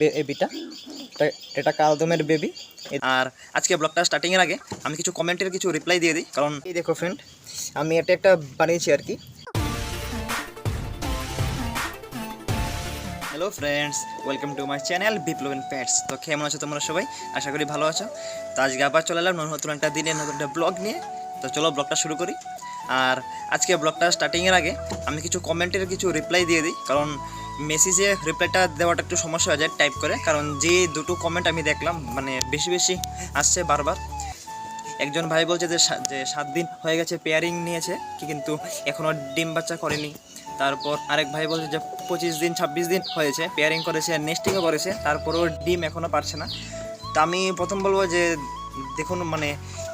বেবিটা। এটা কালদমের বেবি। আর আজকে ব্লগটা স্টার্টিংয়ের আগে আমি কিছু কমেন্টের কিছু রিপ্লাই দিয়ে দিই কারণ এই দেখো ফ্রেন্ড আমি এটা একটা বানিয়েছি আর কি। Hello friends welcome to my channel বিপ্লবেন pants তো কেমন আছো তোমরা সবাই? আশা করি ভালো আছো। তো আজকে আবার চলে এলাম নতুন একটা দিনে নতুন একটা ব্লগ নিয়ে। তো চলো ব্লগটা শুরু করি। আর আজকে ব্লগটা স্টার্টিংয়ের আগে আমি কিছু কমেন্টের কিছু রিপ্লাই দিয়ে দিই কারণ মেসেজে রিপ্লাইটা দেওয়াটা একটু সমস্যা হয়ে যায় টাইপ করে। কারণ যে দুটো কমেন্ট আমি দেখলাম মানে বেশি বেশি আসছে বারবার। একজন ভাই বলছে যে যে সাত দিন হয়ে গেছে পেয়ারিং নিয়েছে, কি কিন্তু এখনও ডিম বাচ্চা করেনি। তারপর আরেক ভাই বলছে যে পঁচিশ দিন, ছাব্বিশ দিন হয়েছে পেয়ারিং করেছে নেস্টিংও করেছে, তারপরেও ডিম এখনও পারছে না। তা আমি প্রথম বলব যে দেখুন মানে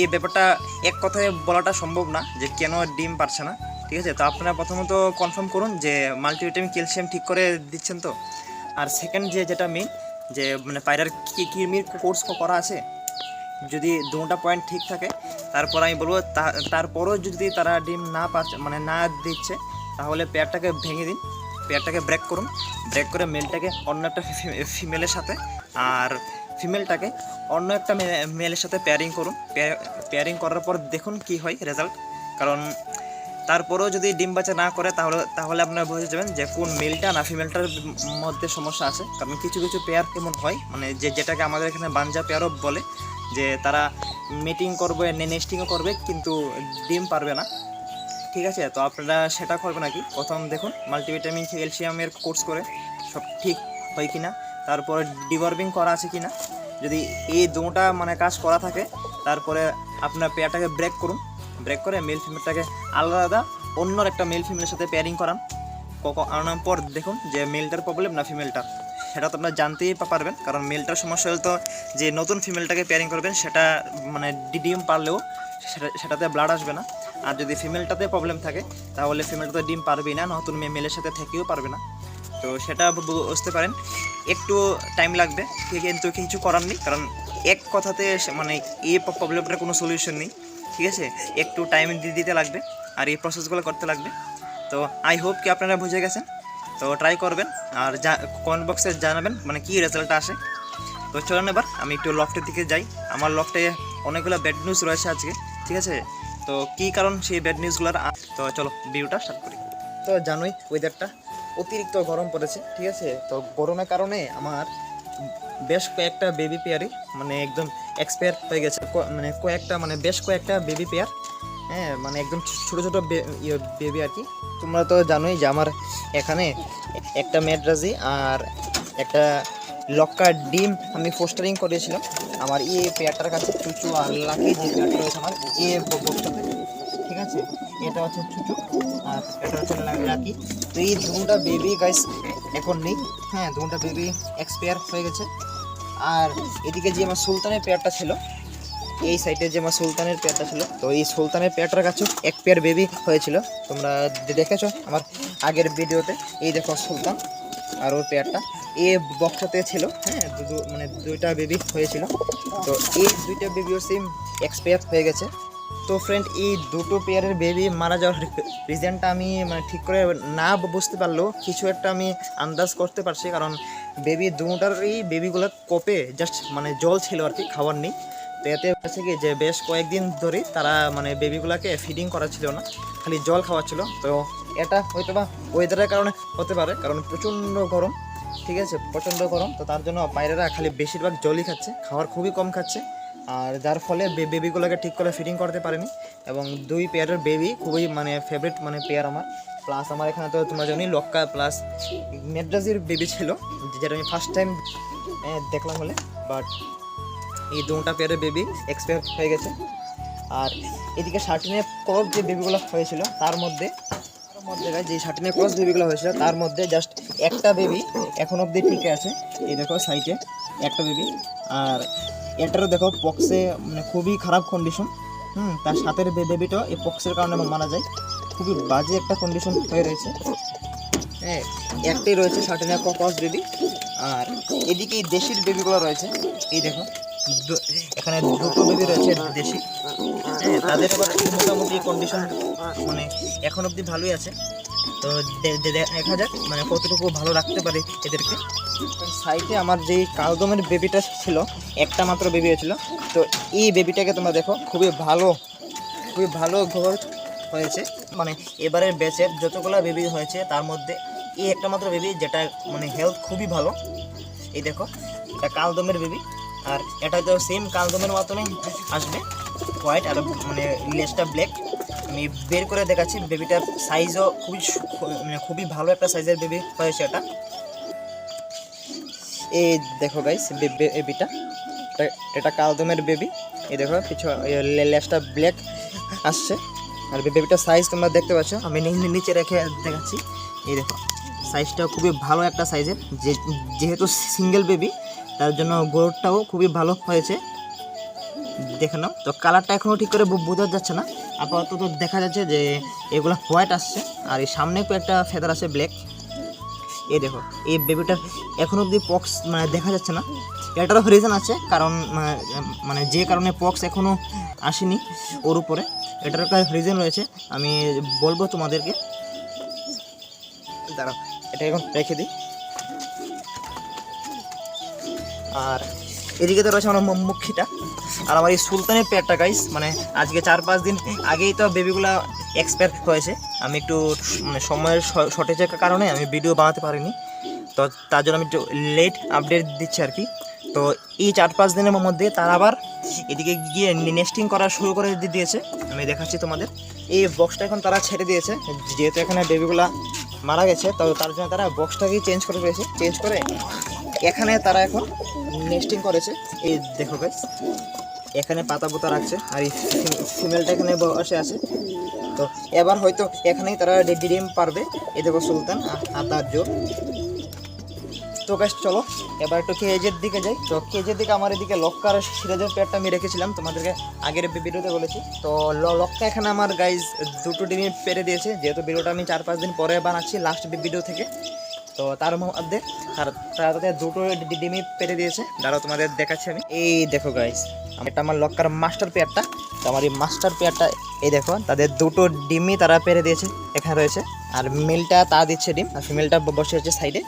এই ব্যাপারটা এক কথায় বলাটা সম্ভব না যে কেন ডিম পারছে না। ঠিক আছে? তো আপনারা প্রথমত কনফার্ম করুন যে মাল্টিভিটামিন ক্যালসিয়াম ঠিক করে দিচ্ছেন তো? আর সেকেন্ড যে যেটা মেইন যে মানে পায়রার কি কিরমির কোর্স করা আছে? যদি দুটা পয়েন্ট ঠিক থাকে, তারপর আমি বলব তারপরও যদি তারা ডিম না পাচ্ছে মানে না দিচ্ছে, তাহলে পেয়ারটাকে ভেঙে দিন। পেয়ারটাকে ব্রেক করুন। ব্রেক করে মেলটাকে অন্য একটা ফিমেলের সাথে, আর ফিমেলটাকে অন্য একটা মেলের সাথে পেয়ারিং করুন। পেয়ারিং করার পর দেখুন কি হয় রেজাল্ট কারণ তারপরেও যদি ডিম বাচ্চা না করে, তাহলে তাহলে আপনারা বুঝে যাবেন যে কোন মেলটা না ফিমেলটার মধ্যে সমস্যা আছে। কারণ কিছু কিছু পেয়ার কেমন হয় মানে যে, যেটাকে আমাদের এখানে বাঞ্জা পেয়ারও বলে, যে তারা মিটিং করবে নেস্টিংও করবে, কিন্তু ডিম পারবে না। ঠিক আছে? তো আপনারা সেটা করবেন নাকি প্রথম দেখুন মাল্টিভিটামিন ক্যালসিয়ামের কোর্স করে সব ঠিক হয় কি না তারপরে ডিভার্বিং করা আছে কি না যদি এই দুটা মানে কাজ করা থাকে, তারপরে আপনার পেয়ারটাকে ব্রেক করুন। ব্রেক করে মেল ফিমেলটাকে আলাদা অন্য একটা মেল ফিমেলের সাথে পেয়ারিং করান। আনার পর দেখুন যে মেলটার প্রবলেম না ফিমেলটার সেটা তো আপনারা জানতেই পারবেন, কারণ মেলটার সমস্যা হলে তো যে নতুন ফিমেলটাকে পেয়ারিং করবেন, সেটা মানে ডিম পারলেও সেটা সেটাতে ব্লাড আসবে না। আর যদি ফিমেলটাতে প্রবলেম থাকে, তাহলে ফিমেলটা তো ডিম পারবেই না, নতুন মে- মেলের সাথে থেকেও পারবে না। তো সেটা বুঝতে পারেন। একটু টাইম লাগবে। কিন্তু কিছু করার নেই, কারণ এক কথাতে মানে এই প্রবলেমটার কোনো সলিউশন নেই, ঠিক আছে? একটু টাইম দিতে লাগবে, আর এই প্রসেসগুলো করতে লাগবে। তো আই হোপ কি আপনারা বুঝে গেছেন। তো ট্রাই করবেন, আর যা কমেন্ট বক্সে জানাবেন মানে কী রেজাল্ট আসে। তো চলুন এবার, আমি একটু লফটের দিকে যাই। আমার লফটে অনেকগুলো ব্যাড নিউজ রয়েছে আজকে, ঠিক আছে? তো কী কারণ সেই ব্যাড নিউজগুলোর তো চলো ভিডিওটা স্টার্ট করি। তো জানোই ওয়েদারটা অতিরিক্ত গরম পড়েছে, ঠিক আছে? তো গরমের কারণে আমার বেশ কয়েকটা বেবি পেয়ারই মানে একদম এক্সপায়ার হয়ে গেছে। মানে কয়েকটা মানে বেশ কয়েকটা বেবি পেয়ার হ্যাঁ মানে একদম ছোটো ছোটো বেবি আর কি। তোমরা তো জানোই যে আমার এখানে একটা মেডরাজি আর একটা লক্কা ডিম আমি পোস্টারিং করেছিলাম। আমার এই পেয়ারটার কাছে চুচু আর লাকি যে পেয়ারটা রয়েছে আমার এ বক্সটাতে। ঠিক আছে? এটা হচ্ছে চুচু আর এটা হচ্ছে লাকি তো এই দুটা বেবি গাইস এখন নেই। হ্যাঁ দুটা বেবি এক্সপায়ার হয়ে গেছে। আর এদিকে যে আমার সুলতানের পেয়ারটা ছিল, এই সাইডে যে আমার সুলতানের পেয়ারটা ছিল, তো এই সুলতানের পেয়ারটার কাছে এক পেয়ার বেবি হয়েছিল। তোমরা দেখেছ আমার আগের ভিডিওতে, এই দেখো সুলতান আর ওর পেয়ারটা। এ বক্সাতে ছিল হ্যাঁ মানে দুইটা বেবি হয়েছিল। তো এই দুইটা বেবিও সেম এক্সপায়ার হয়ে গেছে। তো ফ্রেন্ড এই দুটো পেয়ারের বেবি মারা যাওয়ার রিজনটা আমি মানে ঠিক করে না বুঝতে পারলেও কিছু একটা আমি আন্দাজ করতে পারছি। কারণ বেবি দুটার এই বেবিগুলো কপে জাস্ট মানে জল ছিল আর কি খাবার নেই। তো এতে হচ্ছে কি যে, বেশ কয়েকদিন ধরে তারা মানে বেবিগুলোকে ফিডিং করা ছিল না, খালি জল খাওয়াচ্ছিল। তো এটা হয়তো বা ওয়েদারের কারণে হতে পারে, কারণ প্রচণ্ড গরম, ঠিক আছে? প্রচণ্ড গরম। তো তার জন্য বাইরেরা খালি বেশিরভাগ জলই খাচ্ছে, খাওয়ার খুবই কম খাচ্ছে। আর যার ফলে বেবিগুলোকে ঠিক করে ফিটিং করতে পারেনি এবং দুই পেয়ারের বেবি খুবই মানে ফেভারিট মানে পেয়ার আমার। প্লাস আমার এখানে তো তোমরা জানি লক্কা প্লাস মেড্রাজির বেবি ছিল, যেটা আমি ফার্স্ট টাইম দেখলাম হলে বাট এই দুটা পেয়ারের বেবি এক্সপায়ার হয়ে গেছে। আর এদিকে শার্টিনের ক্রস যে বেবিগুলো হয়েছিল, তার মধ্যে মধ্যে যে শার্টিনের ক্রস বেবিগুলো হয়েছিল, তার মধ্যে জাস্ট একটা বেবি এখন অবধি ঠিক আছে। এই দেখো সাইডে একটা বেবি আর এটারও দেখো পক্সে মানে খুবই খারাপ কন্ডিশন হুম, তার সাথের বেবিটা এই পক্সের কারণে মারা যায়। খুবই বাজে একটা কন্ডিশন হয়ে রয়েছে। হ্যাঁ একটাই রয়েছে শার্টিনের ক্রস বেবি আর এদিকে এই দেশির বেবিগুলো রয়েছে। এই দেখো এখানে দুটো বেবি রয়েছে দেশি। হ্যাঁ তাদের মোটামুটি কন্ডিশন মানে এখন অবধি ভালোই আছে। তো দেখা যাক মানে কতটুকু ভালো রাখতে পারে এদেরকে। সাইডে আমার যে কালদমের বেবিটা ছিল, একটা মাত্র বেবি হয়েছিল। তো এই বেবিটাকে তোমরা দেখো, খুবই ভালো খুবই ভালো ঘর হয়েছে। মানে এবারের ব্যাচের যতগুলো বেবি হয়েছে, তার মধ্যে এই একটা মাত্র বেবি যেটা মানে হেলথ খুবই ভালো। এই দেখো, এটা কালদমের বেবি আর এটা তো সেম কালদমের মতনই আসবে। হোয়াইট আর মানে লেসটা ব্ল্যাক আমি বের করে দেখাচ্ছি বেবিটার সাইজও খুবই মানে খুবই ভালো একটা সাইজের বেবি হয়েছে এটা। এই দেখো গাইস বেবিটা এটা কালদমের বেবি এই দেখো, কিছু লেজটা ব্ল্যাক আসছে। আর বেবিটার সাইজ তোমরা দেখতে পাচ্ছ। আমি নিচে রেখে দেখাচ্ছি। এই দেখো সাইজটা খুবই ভালো একটা সাইজের যেহেতু সিঙ্গেল বেবি তার জন্য গোড়টাও খুবই ভালো হয়েছে। দেখে নাও। তো কালারটা এখনও ঠিক করে বোঝা যাচ্ছে না। আপাতত দেখা যাচ্ছে যে, এগুলো হোয়াইট আসছে। আর এই সামনে একটা ফেদার আছে ব্ল্যাক এই দেখো, এই বেবিটার এখন অবধি পক্স মানে দেখা যাচ্ছে না। এটারও রিজন আছে কারণ মানে, মানে যে কারণে পক্স এখনও আসেনি ওর উপরে এটার একটা রিজন রয়েছে। আমি বলব তোমাদেরকে। দাঁড়াও এটা এখন রেখে দিই। আর এদিকে তো রয়েছে আমার মুখিটা। আর আমার এই সুলতানের পেয়ারটা গাইস মানে আজকে চার পাঁচ দিন আগেই তো বেবিগুলা এক্সপায়ার হয়েছে। আমি একটু মানে সময়ের শর্টেজের কারণে আমি ভিডিও বানাতে পারিনি। তো তার জন্য আমি একটু লেট আপডেট দিচ্ছি আর কি। তো এই চার পাঁচ দিনের মধ্যে তারা আবার এদিকে গিয়ে নেস্টিং করা শুরু করে দিয়েছে। আমি দেখাচ্ছি তোমাদের। এই বক্সটা এখন তারা ছেড়ে দিয়েছে। যেহেতু এখানে বেবিগুলা মারা গেছে, তো তার জন্য তারা বক্সটাকেই চেঞ্জ করে দিয়েছে চেঞ্জ করে এখানে তারা এখন নেস্টিং করেছে। এই দেখো গাইস এখানে পাতা পোতা রাখছে আর এই ফিমেলটা এখানে বসে আছে। তো এবার হয়তো এখানেই তারা ডিম পারবে। এ দেখো সুলতান আর তার জোর তো গাছ চলো। এবার একটু কেজের দিকে যাই। তো কেজের দিকে আমার এদিকে লক্কার সিরাজের পেয়ারটা আমি রেখেছিলাম, তোমাদেরকে আগের ভিডিওতে বলেছি। তো লক্কা এখানে আমার গাইজ দুটো ডিমই পেরে দিয়েছে, যেহেতু ভিডিওটা আমি চার পাঁচ দিন পরে বানাচ্ছি লাস্ট ভিডিও থেকে। তো তার মধ্যে তার তাতে দুটো ডি- ডিমই পেরে দিয়েছে। দাঁড়াও, তোমাদের দেখাচ্ছি আমি। এই দেখো গাইজ এটা আমার লক্কার মাস্টার পেয়ারটা। তো আমার এই মাস্টার পেয়ারটা, এই দেখো, তাদের দুটো ডিমই তারা পেরে দিয়েছে, এখানে রয়েছে। আর মেলটা তা দিচ্ছে ডিম, আর ফিমেলটা বসে আছে সাইডে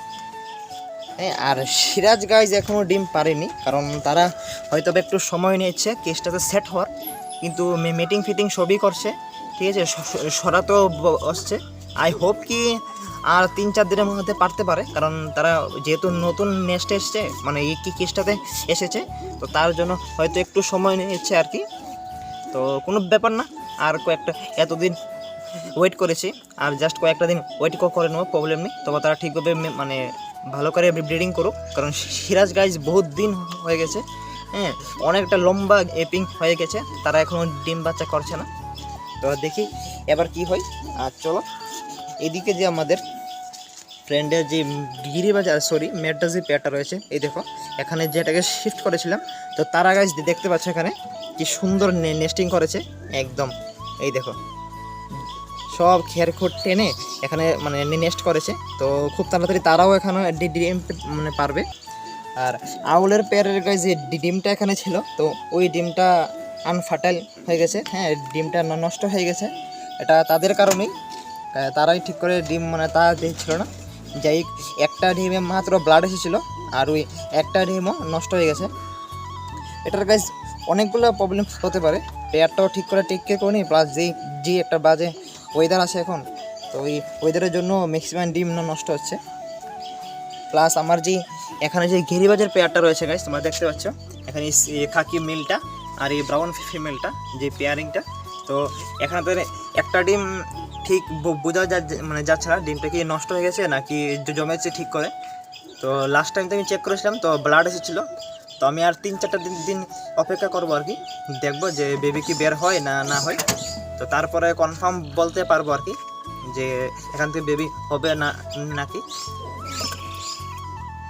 আর সিরাজ গাইজ এখনও ডিম পারেনি কারণ তারা হয়তো একটু সময় নিচ্ছে কেসটাতে সেট হওয়ার। কিন্তু মিটিং ফিটিং সবই করছে, ঠিক আছে? সরা তো আসছে আই হোপ কি আর তিন চার দিনের মধ্যে পারতে পারে, কারণ তারা যেহেতু নতুন নেক্সট এসছে মানে এই কি কেসটাতে এসেছে, তো তার জন্য হয়তো একটু সময় নিচ্ছে আর কি। তো কোনো ব্যাপার না, আর কয়েকটা, এতদিন ওয়েট করেছি, আর জাস্ট কয়েকটা দিন ওয়েট করে নেব প্রবলেম নেই। তবে তারা ঠিকভাবে মানে ভালো করে ব্রিডিং করুক। কারণ সিরাজ গাইজ বহুত দিন হয়ে গেছে হ্যাঁ অনেকটা লম্বা এপিং হয়ে গেছে, তারা এখনও ডিম বাচ্চা করছে না। তো দেখি এবার কি হয়। আর চলো, এদিকে যে আমাদের ফ্রেন্ডের যে গিরিবাজার সরি মেডটা যে পেয়ারটা রয়েছে, এই দেখো, এখানে যেটাকে শিফট করেছিলাম, তো তারা গাছ দেখতে পাচ্ছ এখানে কি সুন্দর নেস্টিং করেছে, একদম, এই দেখো। সব খের খোট টেনে এখানে মানে নেস্ট করেছে। তো খুব তাড়াতাড়ি তারাও এখানে ডি- ডিম মানে পারবে। আর আউলের পেয়ারের গায়ে যে ডিমটা এখানে ছিল, তো ওই ডিমটা আনফার্টাইল হয়ে গেছে। হ্যাঁ ডিমটা নষ্ট হয়ে গেছে। এটা তাদের কারণেই। তারাই ঠিক করে ডিম মানে তা দিচ্ছিল না। যাই একটা ডিমে মাত্র ব্লাড এসেছিল, আর ওই একটা ডিমও নষ্ট হয়ে গেছে। এটার গাইজ অনেকগুলো প্রবলেম হতে পারে। পেয়ারটাও ঠিক করে টেক কেয়ার করিনি প্লাস যেই যে একটা বাজে ওয়েদার আছে এখন, তো ওই ওয়েদারের জন্য ম্যাক্সিমাম ডিম ন- নষ্ট হচ্ছে। প্লাস আমার যে এখানে যে গিরিবাজার পেয়ারটা রয়েছে গাইজ তোমরা দেখতে পাচ্ছ, এখানে খাকি মিলটা আর এই ব্রাউন ফিমেলটা যে পেয়ারিংটা তো এখানে তো একটা ডিম ঠিক বোঝা যা মানে যাচ্ছে না, ডিমটা কি নষ্ট হয়ে গেছে নাকি জমেছে ঠিক করে। তো লাস্ট টাইম তো আমি চেক করেছিলাম, তো ব্লাড এসেছিল। তো আমি আর তিন চারটা দিন দিন অপেক্ষা করব আর কি, দেখব যে বেবি কি বের হয় না না হয়। তো তারপরে কনফার্ম বলতে পারব আর কি যে এখান থেকে বেবি হবে না, নাকি?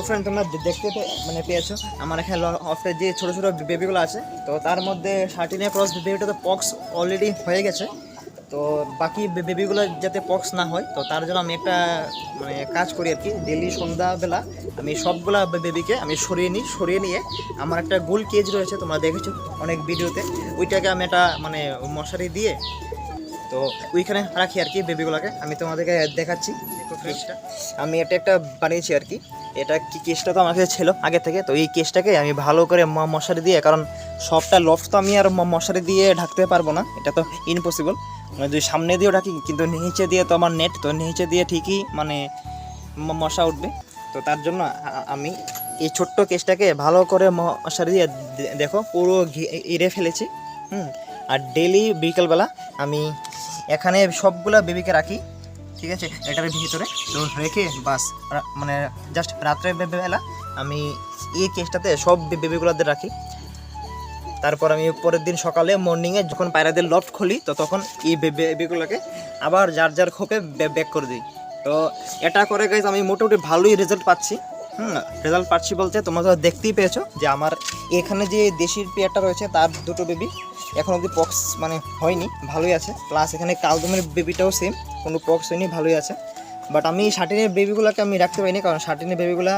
ফ্রেন্ড তোমরা দেখতে মানে পেয়েছ, আমার এখানে অফের যে ছোটো ছোটো বেবিগুলো আছে, তো তার মধ্যে সার্টিনে ক্রস বেবিটা তো পক্স অলরেডি হয়ে গেছে। তো বাকি বেবিগুলো যাতে পক্স না হয়, তো তার জন্য আমি একটা মানে কাজ করি আর কি। ডেলি সন্ধ্যাবেলা আমি সবগুলা বেবিকে আমি সরিয়ে নিই, সরিয়ে নিয়ে আমার একটা গোল কেজ রয়েছে, তোমরা দেখেছ অনেক ভিডিওতে। ওইটাকে আমি একটা মানে মশারি দিয়ে, তো ওইখানে রাখি আর কি বেবিগুলোকে। আমি তোমাদেরকে দেখাচ্ছি আমি এটা একটা বানিয়েছি আর কি। এটা কি কেসটা তো আমার কাছে ছিল আগে থেকে, তো এই কেসটাকে আমি ভালো করে মশারি দিয়ে, কারণ সবটা লফট তো আমি আর মশারি দিয়ে ঢাকতে পারব না, এটা তো ইম্পসিবল মানে যদি সামনে দিয়েও ঢাকি কিন্তু নিচে দিয়ে তো আমার নেট তো নিচে দিয়ে ঠিকই মানে মশা উঠবে। তো তার জন্য আমি এই ছোট্ট কেসটাকে ভালো করে মশারি দিয়ে দেখো, পুরো ঘি- ইরে ফেলেছি, হুম? আর ডেলি বিকেলবেলা আমি এখানে সবগুলো বেবিকে রাখি, ঠিক আছে? এটার ভিতরে। তো রেখে বাস মানে জাস্ট রাত্রে বেলা আমি এই কেসটাতে সব বেবিগুলোদের রাখি। তারপর আমি পরের দিন সকালে মর্নিংয়ে যখন পায়রাদের লফট খুলি, তো তখন এই বেবিগুলোকে আবার যার যার খোপে ব্যাক করে দিই। তো এটা করে গাইজ আমি মোটামুটি ভালোই রেজাল্ট পাচ্ছি। হুম রেজাল্ট পাচ্ছি বলতে তোমরা তো দেখতেই পেয়েছ যে আমার এখানে যে দেশির পেয়ারটা রয়েছে, তার দুটো বেবি এখন অবধি পক্স মানে হয়নি, ভালোই আছে। প্লাস এখানে কালদমের বেবিটাও সেম কোনো পক্স হয়নি, ভালোই আছে। বাট আমি শার্টিনের বেবিগুলোকে আমি রাখতে পারিনি, কারণ শার্টিনের বেবিগুলো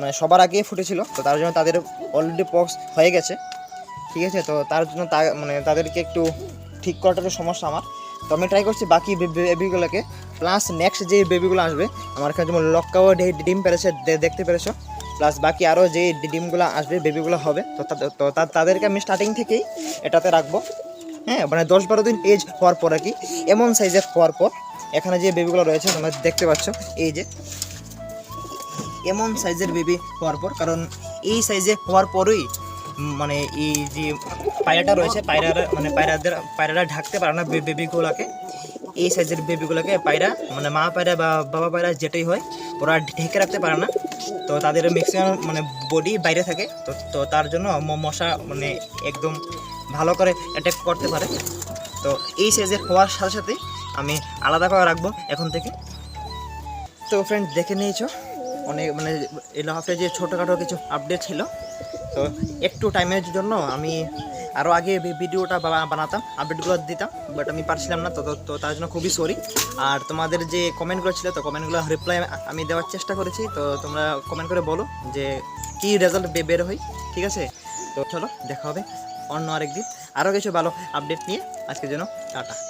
মানে সবার আগে ফুটেছিল, তো তার জন্য তাদের অলরেডি পক্স হয়ে গেছে। ঠিক আছে? তো তার জন্য তা মানে তাদেরকে একটু ঠিক করাটার সমস্যা আমার। তো আমি ট্রাই করছি বাকি বেবিগুলোকে প্লাস নেক্সট যে বেবিগুলো আসবে, আমার এখানে যেমন লক্কাও ডিম পেরেছে দেখতে পেরেছ। প্লাস বাকি আরও যে ডিমগুলো আসবে বেবিগুলো হবে, তো তো তাদেরকে আমি স্টার্টিং থেকেই এটাতে রাখব। হ্যাঁ মানে দশ বারো দিন এজ হওয়ার পর আর কি, এমন সাইজের হওয়ার পর, এখানে যে বেবিগুলো রয়েছে, তোমরা দেখতে পাচ্ছ, এই যে, এমন সাইজের বেবি হওয়ার পর, কারণ এই সাইজে হওয়ার পরই মানে এই যে পায়রাটা রয়েছে, পায়রারা মানে পায়রাদের, পায়রারা ঢাকতে পারে না বেবিগুলোকে। এই সাইজের বেবিগুলোকে পায়রা মানে মা পায়রা বা বাবা পায়রা যেটাই হয়, ওরা ঢেকে রাখতে পারে না। তো তাদের ম্যাক্সিমাম মানে বডি বাইরে থাকে। তো তো তার জন্য মশা মানে একদম ভালো করে অ্যাটাক করতে পারে। তো এই সাইজের হওয়ার সাথে সাথে আমি আলাদা করে রাখব এখন থেকে। তো ফ্রেন্ড দেখে নিয়েছো? অনেক মানে লাফে যে ছোটোখাটো কিছু আপডেট ছিল, তো একটু টাইমের জন্য আমি আরও আগে ভিডিওটা বানাতাম আপডেটগুলো দিতাম বাট আমি পারছিলাম না, তো- তো তার জন্য খুবই সরি আর তোমাদের যে কমেন্টগুলো ছিল, তো কমেন্টগুলো রিপ্লাই আমি দেওয়ার চেষ্টা করেছি, তো তোমরা কমেন্ট করে বলো যে কী রেজাল্ট বের হয়, ঠিক আছে? তো চলো, দেখা হবে অন্য আরেকদিন। আরও কিছু ভালো আপডেট নিয়ে, আজকের জন্য টাটা।